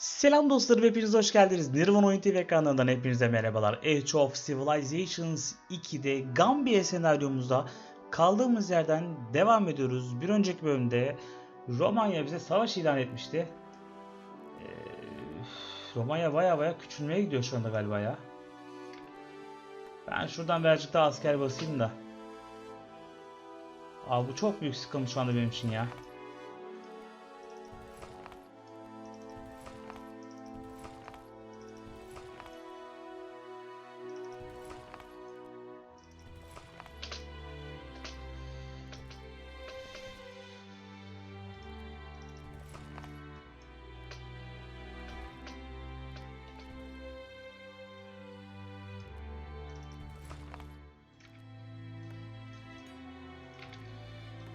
Selam dostlarım hepiniz hoş geldiniz. Nirvana Oyun TV ekranlarından hepinize merhabalar. Age of Civilizations 2'de Gambia senaryomuzda kaldığımız yerden devam ediyoruz. Bir önceki bölümde Romanya bize savaş ilan etmişti. Ee, Romanya baya baya küçülmeye gidiyor şu anda galiba ya. Ben şuradan birazcık daha asker basayım da. Abi bu çok büyük sıkıntı şu anda benim için ya.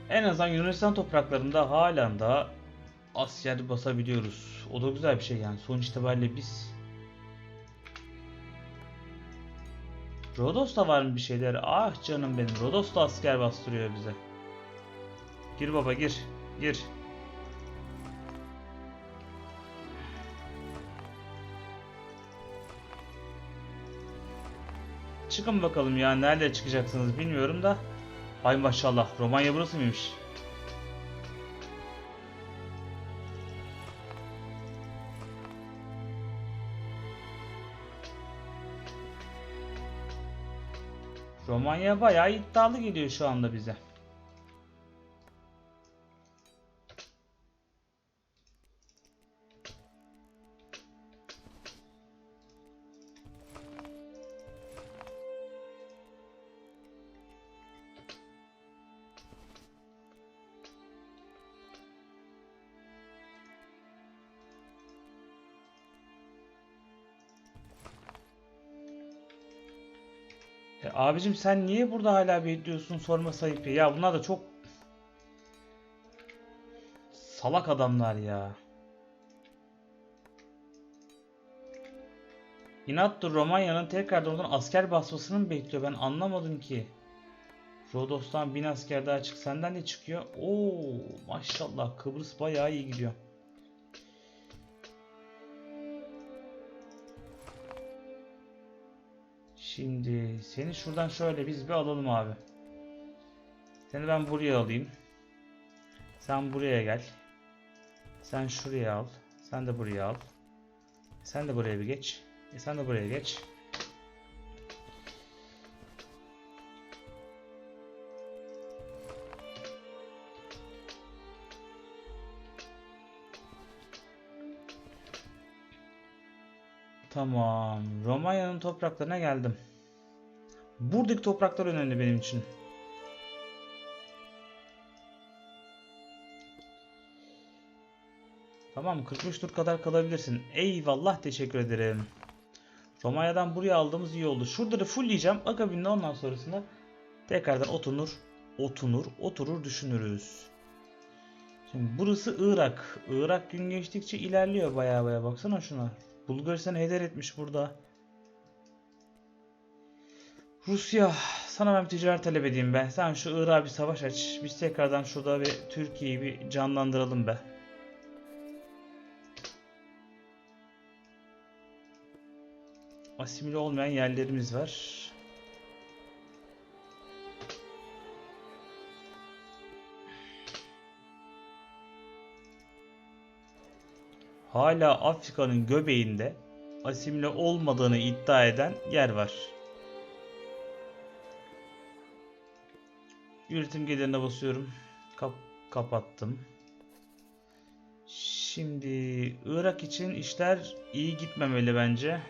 En azından Yunanistan topraklarında halen daha asker basabiliyoruz. O da güzel bir şey yani. Sonuç itibariyle biz Rodos'ta var mı bir şeyler? Ah canım benim. Rodos da asker bastırıyor bize. Gir baba gir. Gir. Çıkın bakalım ya. Nerede çıkacaksınız bilmiyorum da. Ay maşallah. Romanya burası mıymış? Romanya bayağı iddialı geliyor şu anda bize. E, abicim sen niye burada hala bekliyorsun sorma sayıp ya. Ya bunlar da çok salak adamlar ya. İnatlı Romanya'nın tekrardan oradan asker basmasını mı bekliyor? Ben anlamadım ki. Rodos'tan bin asker daha çık. Senden ne çıkıyor? Oo maşallah Kıbrıs bayağı iyi gidiyor. Şimdi seni şuradan şöyle biz bir alalım abi. Seni ben buraya alayım. Sen buraya gel. Sen şuraya al. Sen de buraya al. Sen de buraya bir geç. E sen de buraya geç. Tamam. Romanya'nın topraklarına geldim. Buradaki topraklar önemli benim için. Tamam 43 tur kadar kalabilirsin. Eyvallah teşekkür ederim. Romanya'dan buraya aldığımız iyi oldu. Şuraları fullleyeceğim. Akabinde ondan sonrasında tekrardan otunur, otunur, oturur düşünürüz. Şimdi burası Irak. Irak gün geçtikçe ilerliyor baya baya. Baksana şuna. Bulgaristan'ı heder etmiş burada. Rusya sana ben bir ticaret talep edeyim be. Sen şu Irak'a bir savaş aç. Biz tekrardan şurada bir Türkiye'yi bir canlandıralım be. Asimile olmayan yerlerimiz var. Hala Afrika'nın göbeğinde asimile olmadığını iddia eden yer var. Üretim gelirine basıyorum. Kap kapattım. Şimdi Irak için işler iyi gitmemeli bence.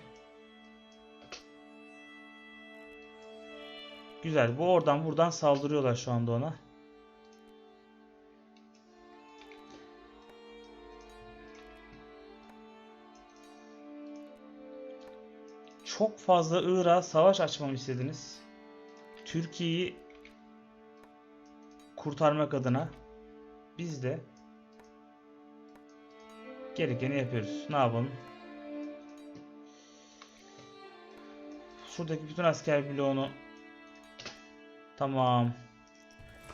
Güzel. Bu oradan buradan saldırıyorlar şu anda ona. Çok fazla Irak'a savaş açmamı istediniz. Türkiye'yi kurtarmak adına biz de gerekeni yapıyoruz. Ne yapalım? Şuradaki bütün asker bloğunu Tamam.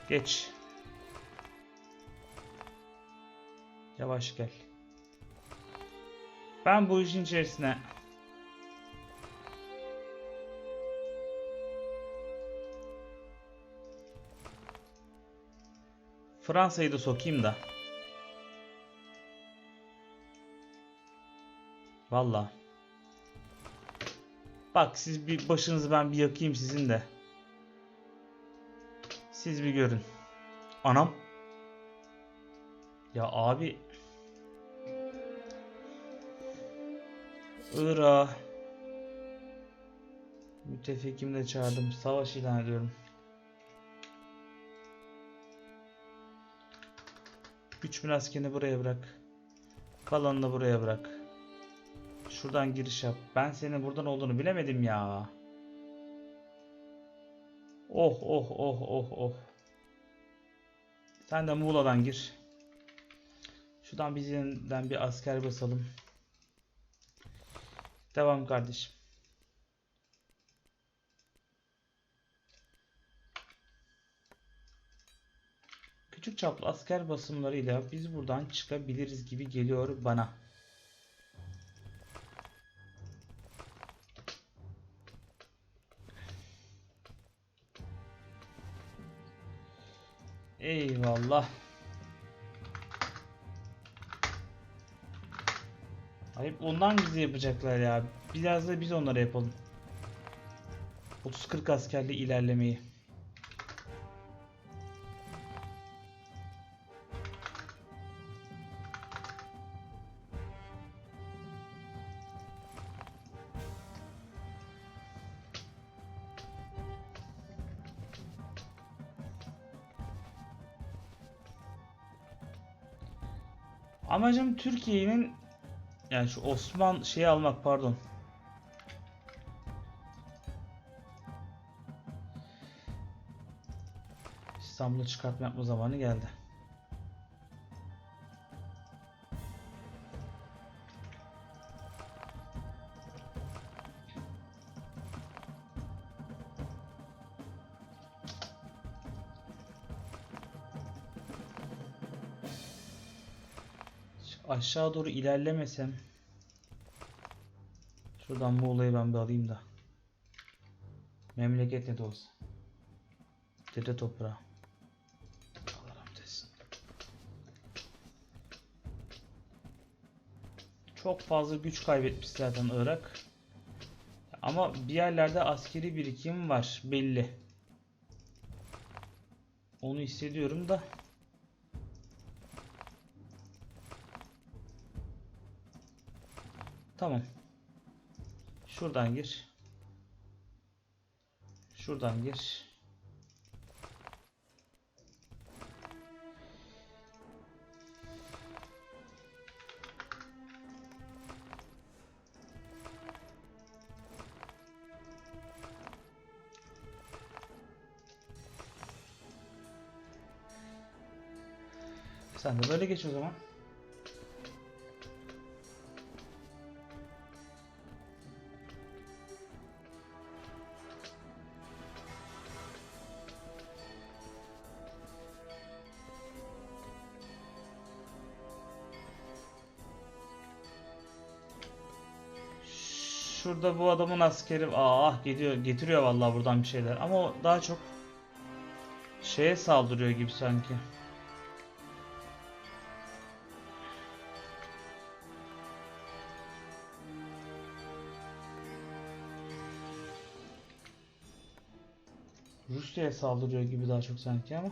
Geç. Yavaş gel. Ben bu işin içerisine Fransa'yı da sokayım da. Valla. Bak siz bir başınızı ben bir yakayım sizin de. Siz bir görün. Anam. Ya abi. Irak'a müttefikimi de çağırdım. Savaş ilan ediyorum. Güç bin askerini buraya bırak. Kalanını buraya bırak. Şuradan giriş yap. Ben senin buradan olduğunu bilemedim ya. Oh oh oh oh oh. Sen de Muğla'dan gir. Şuradan bizden bir asker basalım. Devam kardeşim. Çaplı asker basımlarıyla biz buradan çıkabiliriz gibi geliyor bana. Eyvallah. Ayıp ondan bizi yapacaklar ya. Biraz da biz onlara yapalım. 30-40 askerle ilerlemeyi. Amacım Türkiye'nin yani şu Osman şeyi almak pardon. İstanbul'u çıkartma yapma zamanı geldi. Aşağı doğru ilerlemesem. Şuradan bu olayı ben bir alayım da. Memleket ne de olsa. Dede toprağı. Çok fazla güç kaybetmiş zaten Irak. Ama bir yerlerde askeri birikim var belli. Onu hissediyorum da Tamam. Şuradan gir. Şuradan gir. Sen de böyle geç o zaman. Şurada bu adamın askeri ah geliyor getiriyor vallahi buradan bir şeyler ama o daha çok şeye saldırıyor gibi sanki. Rusya'ya saldırıyor gibi daha çok sanki ama.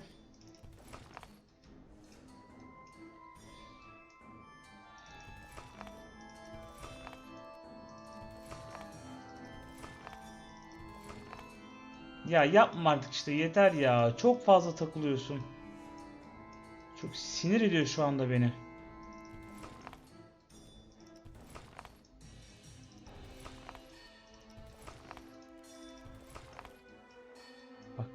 Ya yapma artık işte yeter ya. Çok fazla takılıyorsun. Çok sinir ediyor şu anda beni. Bak.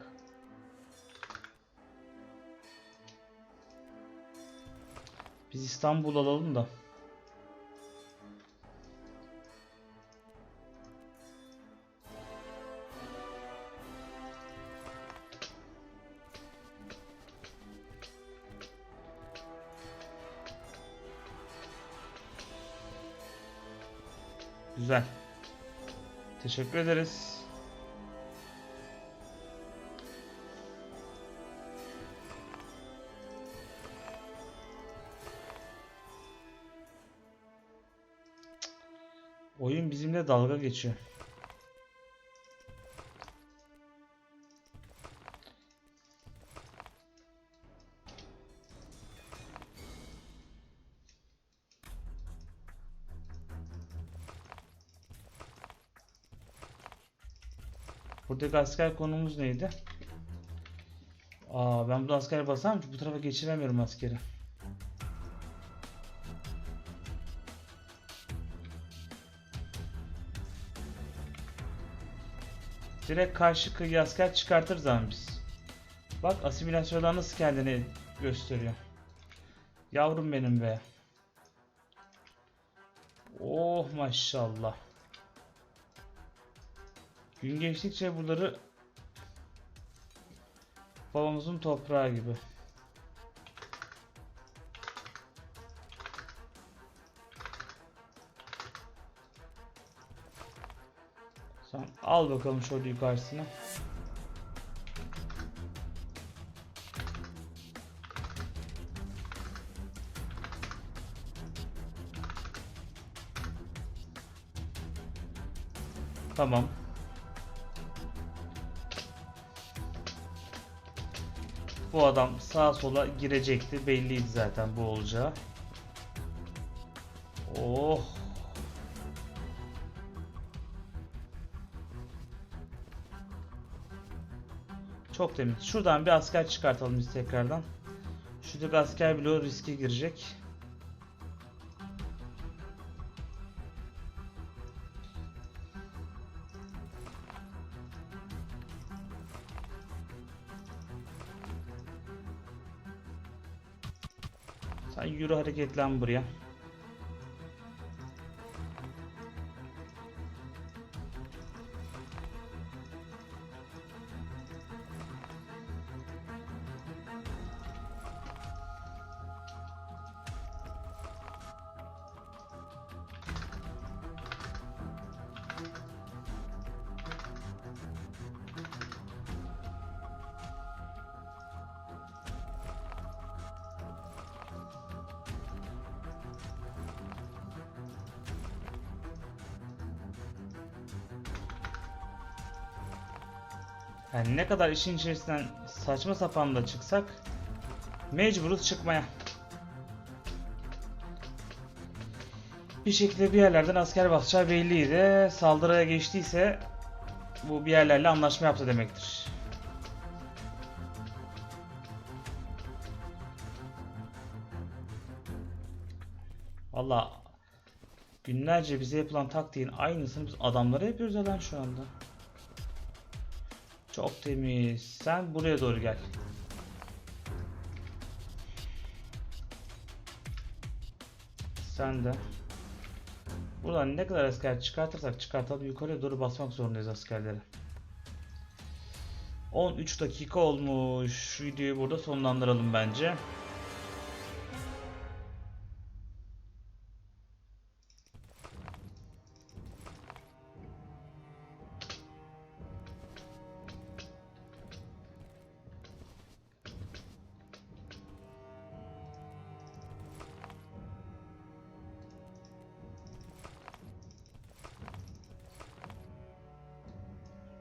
Biz İstanbul alalım da. Güzel. Teşekkür ederiz. Oyun bizimle dalga geçiyor. Buradaki asker konumuz neydi? Aa ben bu askere basarım ki bu tarafa geçiremiyorum askeri. Direkt karşı kıyı asker çıkartırız ama biz. Bak asimilasyonlar nasıl kendini gösteriyor. Yavrum benim be. Oh maşallah. Gün geçtikçe buraları babamızın toprağı gibi. Sen al bakalım şöyle yukarısına. Tamam. Bu adam sağa sola girecekti. Belliydi zaten bu olacağı. Oh. Çok temiz. Şuradan bir asker çıkartalım biz tekrardan. Şuradaki asker o riske girecek. Yürü hareketlen buraya. Yani ne kadar işin içerisinden saçma sapan da çıksak mecburuz çıkmaya. Bir şekilde bir yerlerden asker basacağı belliydi. Saldırıya geçtiyse bu bir yerlerle anlaşma yaptı demektir. Valla günlerce bize yapılan taktiğin aynısını biz adamlara yapıyoruz ya şu anda. Çok temiz. Sen buraya doğru gel. Sen de. Buradan ne kadar asker çıkartırsak çıkartalım yukarıya doğru basmak zorundayız askerleri. 13 dakika olmuş. Şu videoyu burada sonlandıralım bence.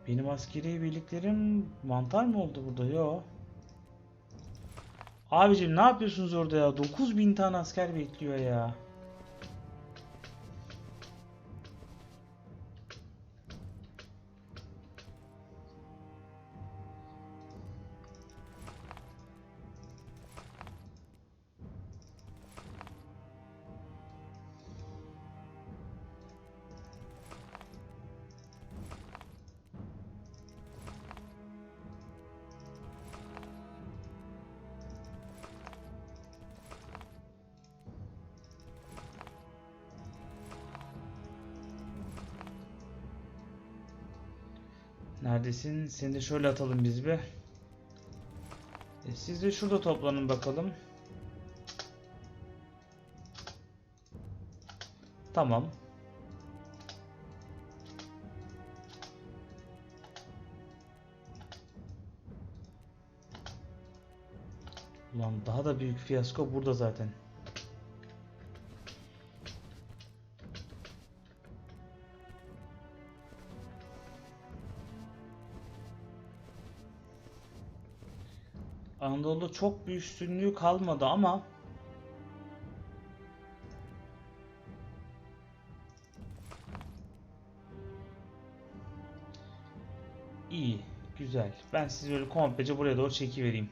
Benim askeri birliklerim mantar mı oldu burada? Yo. Abicim ne yapıyorsunuz orada ya? 9000 tane asker bekliyor ya. Neredesin? Seni de şöyle atalım biz bir. E, siz de şurada toplanın bakalım. Tamam. Ulan daha da büyük fiyasko burada zaten. Anadolu'da çok bir üstünlüğü kalmadı ama iyi, güzel. Ben sizi böyle komplece buraya doğru çekivereyim.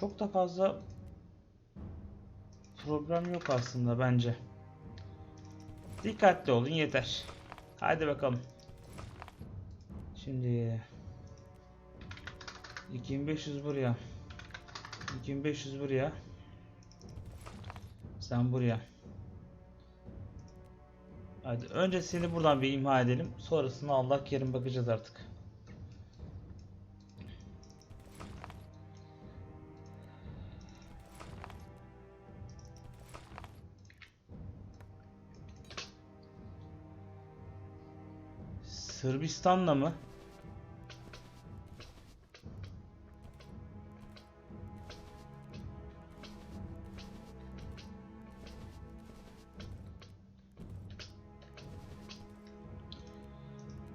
Çok da fazla problem yok aslında bence. Dikkatli olun yeter. Hadi bakalım. Şimdi 2500 buraya. 2500 buraya. Sen buraya. Hadi önce seni buradan bir imha edelim. Sonrasını Allah kerim bakacağız artık. Sırbistan'la mı?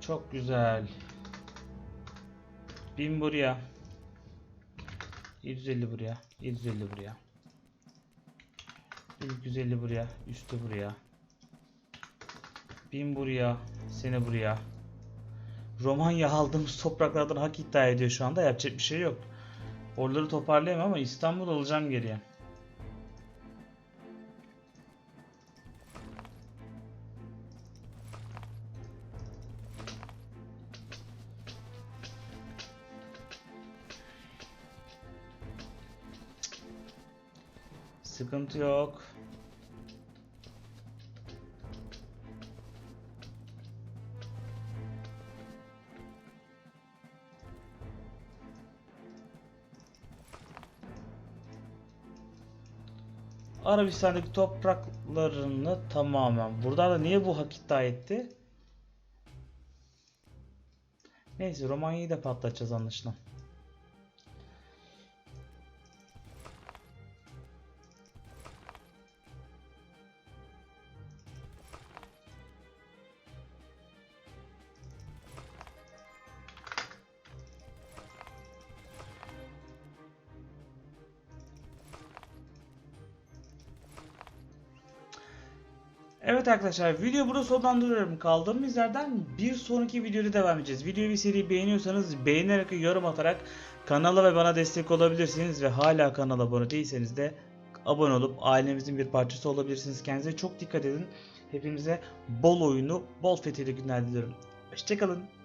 Çok güzel. Bin buraya. 750 buraya. 750 buraya. 250 buraya. Üstü buraya. Bin buraya. Seni buraya. Romanya aldığımız topraklardan hak iddia ediyor şu anda. Yapacak bir şey yok. Oraları toparlayamam ama İstanbul alacağım geriye. Sıkıntı yok. Arabistan'daki topraklarını tamamen. Burada da niye bu hak iddia etti? Neyse Romanya'yı da patlatacağız anlaşılan. Evet arkadaşlar video burada sonlandırıyorum. Kaldığımız yerden bir sonraki videoda devam edeceğiz. Videoyu bir seri beğeniyorsanız beğenerek ve yorum atarak kanala ve bana destek olabilirsiniz. Ve hala kanala abone değilseniz de abone olup ailemizin bir parçası olabilirsiniz. Kendinize çok dikkat edin. Hepinize bol oyunu, bol fethili günler diliyorum. Hoşçakalın.